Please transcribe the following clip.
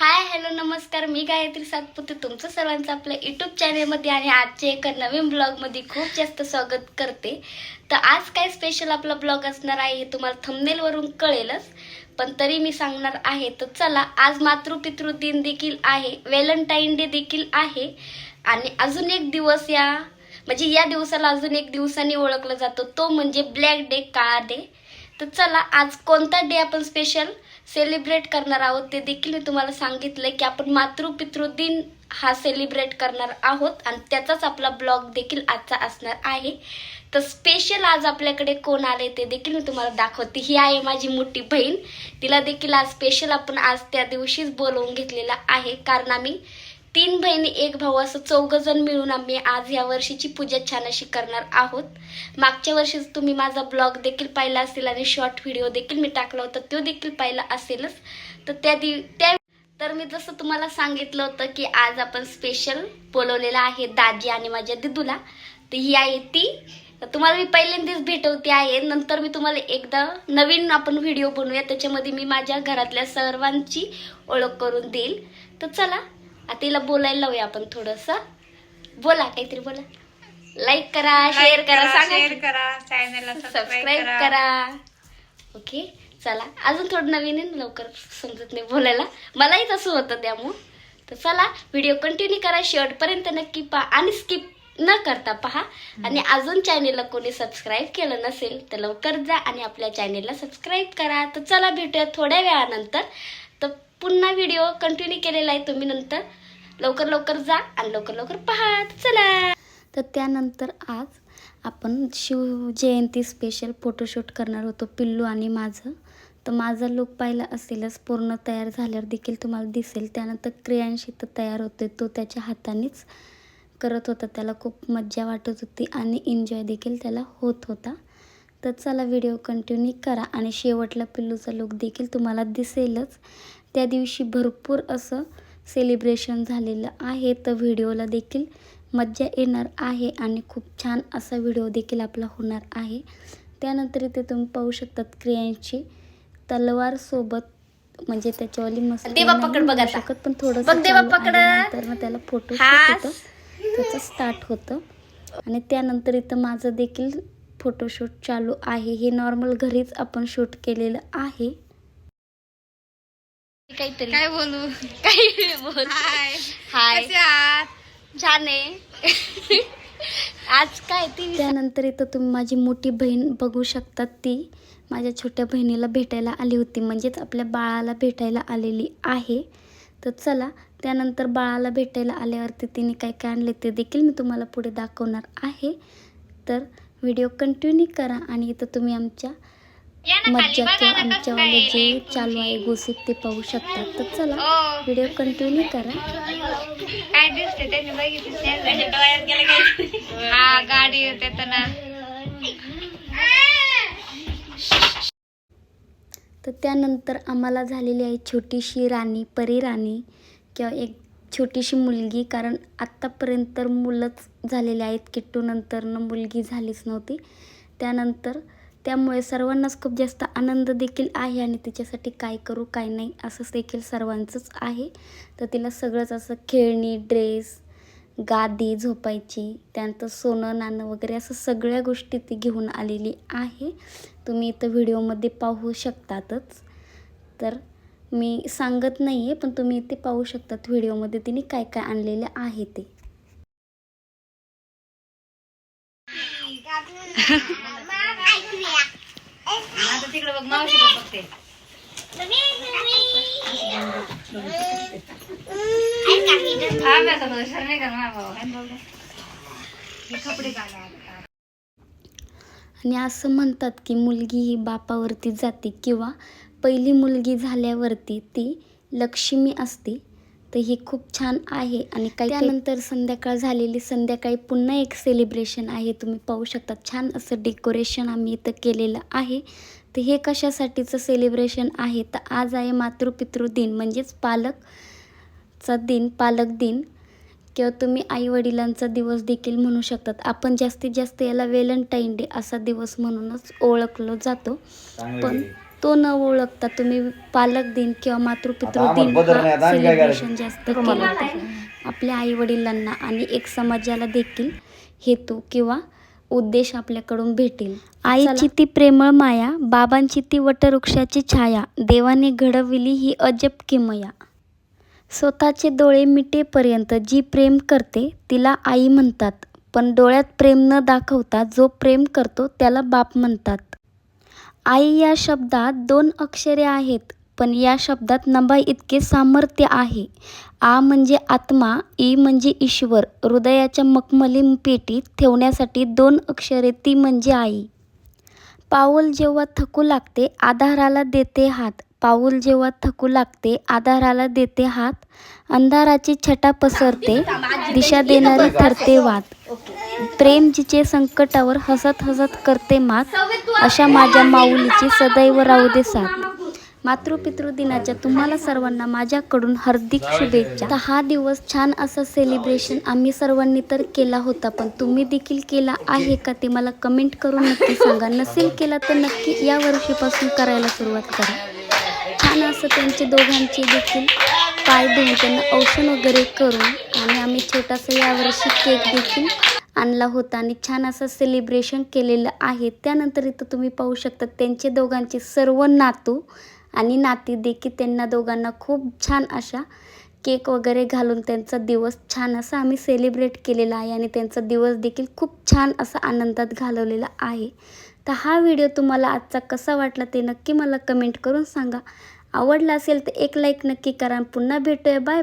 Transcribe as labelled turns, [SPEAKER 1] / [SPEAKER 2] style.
[SPEAKER 1] Hi hello नमस्कार. मी गायत्री सातपुते. तुमचं सर्वांचं आपल्या युट्यूब चॅनेलमध्ये आणि आजच्या एका नवीन ब्लॉगमध्ये खूप जास्त स्वागत करते. तर आज काय स्पेशल आपला ब्लॉग असणार आहे हे तुम्हाला थंबनेलवरून कळेलच. पण तरी मी सांगणार आहे तर चला आज मातृपितृ दिन देखील आहे व्हॅलेंटाईन डे देखील आहे. आणि अजून एक दिवस या म्हणजे या दिवसाला अजून एक दिवसाने ओळखलं जातं तो म्हणजे ब्लॅक डे काळा डे. तर चला आज कोणता डे आपण स्पेशल सेलिब्रेट करणार आहोत. ते देखील मी तुम्हाला सांगितलंय की आपण मातृपितृ दिन हा सेलिब्रेट करणार आहोत. आणि त्याचाच आपला ब्लॉग देखील आजचा असणार आहे. तर स्पेशल आज आपल्याकडे कोण आले ते देखील मी तुम्हाला दाखवते. ही आहे माझी मोठी बहीण. तिला देखील आज स्पेशल आपण आज त्या दिवशीच बोलवून घेतलेला आहे. कारण आम्ही तीन बहिणी एक भाऊ असं चौघ जण मिळून आम्ही आज या वर्षीची पूजा छान अशी करणार आहोत. मागच्या वर्षी तुम्ही माझा ब्लॉग देखील पाहिला असेल आणि शॉर्ट व्हिडिओ देखील मी टाकला होता तो देखील पाहिला असेलच. तर त्या दि त्या तर मी जसं तुम्हाला सांगितलं होतं की आज आपण स्पेशल बोलवलेला आहे दाजी आणि माझ्या दिदूला. तर ही आहे ती. तुम्हाला मी पहिल्यांदाच भेटवते आहे. नंतर मी तुम्हाला एकदा नवीन आपण व्हिडिओ बनवूया. त्याच्यामध्ये मी माझ्या घरातल्या सर्वांची ओळख करून देईल. तर चला आता तिला बोलायला लावूया आपण थोडस. बोला काहीतरी बोला. लाईक करा शेअर करा
[SPEAKER 2] शेअर
[SPEAKER 1] सांगा
[SPEAKER 2] करा चॅनलला सबस्क्राईब
[SPEAKER 1] सबस्क्राईब
[SPEAKER 2] करा.
[SPEAKER 1] करा. ओके चला. अजून थोडं नवीन आहे ना, लवकर समजत नाही बोलायला. मलाही तसं होतं त्यामुळं. तर चला व्हिडिओ कंटिन्यू करा. शेवटपर्यंत नक्की पहा आणि स्किप न करता पहा. आणि अजून चॅनेलला कोणी सबस्क्राईब केलं नसेल तर लवकर जा आणि आपल्या चॅनेलला सबस्क्राईब करा. तर चला भेटूया थोड्या वेळानंतर. तर पुन्हा व्हिडिओ कंटिन्यू केलेला आहे तुम्ही नंतर. लवकर लवकर जा आणि लवकर लवकर पहा. चला. तर त्यानंतर आज आपण शिवजयंती स्पेशल फोटोशूट करणार होतो पिल्लू आणि माझं. तर माझा लुक पाहिला असेलच पूर्ण तयार झाल्यावर देखील तुम्हाला दिसेल. त्यानंतर क्रियांशी तर तयार होते तो त्याच्या हातानेच करत होता. त्याला खूप मज्जा वाटत होती आणि एन्जॉय देखील त्याला होत होता. तर चला व्हिडिओ कंटिन्यू करा आणि शेवटला पिल्लूचा लुक देखील तुम्हाला दिसेलच. त्या दिवशी भरपूर असं सेलिब्रेशन झालेलं आहे तर व्हिडिओला देखील मज्जा येणार आहे आणि खूप छान असा व्हिडिओ देखील आपला होणार आहे त्यानंतर इथे तुम्ही पाहू शकतात क्रियांची तलवार सोबत म्हणजे त्याच्यावाली मस्त
[SPEAKER 3] देवा पकड बघ.
[SPEAKER 1] शकत पण थोडं
[SPEAKER 3] देवा पकड.
[SPEAKER 1] तर मग त्याला फोटो. होतं त्याचं स्टार्ट होतं आणि त्यानंतर इथं माझं देखील फोटोशूट चालू आहे हे नॉर्मल घरीच आपण शूट केलेलं आहे काहीतरी.
[SPEAKER 2] काय बोलू?
[SPEAKER 1] काही बोल.
[SPEAKER 2] हाय
[SPEAKER 1] हाय
[SPEAKER 2] कसे आहात?
[SPEAKER 1] छान आहे. आज काय ती त्यानंतर इथं तुम्ही माझी मोठी बहीण बघू शकतात ती. माझ्या छोट्या बहिणीला भेटायला आली होती. म्हणजेच आपल्या बाळाला भेटायला आलेली आहे. तर चला त्यानंतर बाळाला भेटायला आल्यावरती तिने काय काय आणले ते देखील मी तुम्हाला पुढे दाखवणार आहे. तर व्हिडिओ कंटिन्यू करा आणि इथं तुम्ही आमच्या मज्जा किंवा आमच्यावाले जे चालू आहे गोसिप ते पाहू शकता तर चला व्हिडिओ कंटिन्यू करा.
[SPEAKER 2] काय दिसते त्यांनी बघितलं हा गाडी होते तर ना.
[SPEAKER 1] तर त्यानंतर आम्हाला झालेली आहे छोटीशी राणी परी राणी किंवा एक छोटीशी मुलगी कारण आत्तापर्यंत तर मुलंच झालेले आहेत. किट्टूनंतरनं मुलगी झालीच नव्हती. त्यानंतर त्यामुळे सर्वांनाच खूप जास्त आनंद देखील आहे आणि तिच्यासाठी काय करू काय नाही असं देखील सर्वांचंच आहे. तर तिला सगळंच असं खेळणी ड्रेस गादी झोपायची त्यानंतर सोनं नाणं वगैरे असं सगळ्या गोष्टी ती घेऊन आलेली आहे. तुम्ही इथं व्हिडिओमध्ये पाहू शकतातच. तर मी सांगत नाही आहे पण तुम्ही इथे पाहू शकतात व्हिडिओमध्ये तिने काय काय आणलेलं आहे ते.
[SPEAKER 2] आता तिकडे बघ मावशी बघते. कपडे काढा
[SPEAKER 1] आणि असं म्हणतात की मुलगी ही बापावरती जाते किंवा पहिली मुलगी झाल्यावरती ती लक्ष्मी असते. तर ही खूप छान आहे. आणि काही त्यानंतर संध्याकाळ झालेली संध्याकाळी पुन्हा एक सेलिब्रेशन आहे. तुम्ही पाहू शकता छान असं डेकोरेशन आम्ही इथं केलेलं आहे. तर हे कशासाठीचं सेलिब्रेशन आहे? तर आज आहे मातृपितृ दिन म्हणजेच पालकचा दिन पालक दिन. किंवा तुम्ही आईवडिलांचा दिवस देखील म्हणू शकतात. आपण जास्तीत जास्त याला व्हॅलेंटाईन डे असा दिवस म्हणूनच ओळखलो जातो. पण तो न ओळखता तुम्ही पालक दिन किंवा मातृपितृ
[SPEAKER 3] आता
[SPEAKER 1] दिन
[SPEAKER 3] आम्हाला बदल नाही, आता आम्ही काय करायचं?
[SPEAKER 1] सेलिब्रेशन जास्त केलं. तर आपल्या आई वडिलांना आणि एक समाजाला देखील हेतू किंवा उद्देश आपल्याकडून भेटेल. आईची ती प्रेमळ माया बाबांची ती वटवृक्षाची छाया देवाने घडविली ही अजब किमया. स्वतःचे डोळे मिटेपर्यंत जी प्रेम करते तिला आई म्हणतात. पण डोळ्यात प्रेम न दाखवता जो प्रेम करतो त्याला बाप म्हणतात. आई या शब्दात दोन अक्षरे आहेत पण या शब्दात नभा इतके सामर्थ्य आहे. आ म्हणजे आत्मा ई म्हणजे ईश्वर. हृदयाच्या मखमली पेटीत ठेवण्यासाठी दोन अक्षरे ती म्हणजे आई. पाऊल जेव्हा थकू लागते आधाराला देते हात. पाऊल जेव्हा थकू लागते आधाराला देते हात. अंधाराची छटा पसरते दिशा देणारी ठरते वाद प्रेम जिचे संकटावर हसत हसत करते मात अशा माझ्या माऊलीची सदैव राहू दे साथ. मातृपितृ दिनाच्या तुम्हाला सर्वांना माझ्याकडून हार्दिक शुभेच्छा. तर हा दिवस छान असा सेलिब्रेशन आम्ही सर्वांनी तर केला होता पण तुम्ही देखील केला आहे का ते मला कमेंट करून नक्की सांगा. नसेल केला तर नक्की या वर्षीपासून करायला सुरुवात करा. छान असं त्यांचे दोघांचे देखील पाय देऊन त्यांना औषण वगैरे करून आणि आम्ही छोटासा यावर्षी केक देखील आणला होता आणि छान असं सेलिब्रेशन केलेलं आहे. त्यानंतर इथं तुम्ही पाहू शकता त्यांचे दोघांचे सर्व नातू आणि नाती देखील त्यांना दोघांना खूप छान अशा केक वगैरे घालून त्यांचा दिवस छान असा आम्ही सेलिब्रेट केलेला आहे आणि त्यांचा दिवस देखील खूप छान असा आनंदात घालवलेला आहे. तर हा व्हिडिओ तुम्हाला आजचा कसा वाटला ते नक्की मला कमेंट करून सांगा. आवडला असेल तर एक लाईक नक्की करा. पुन्हा भेटूया. Bye bye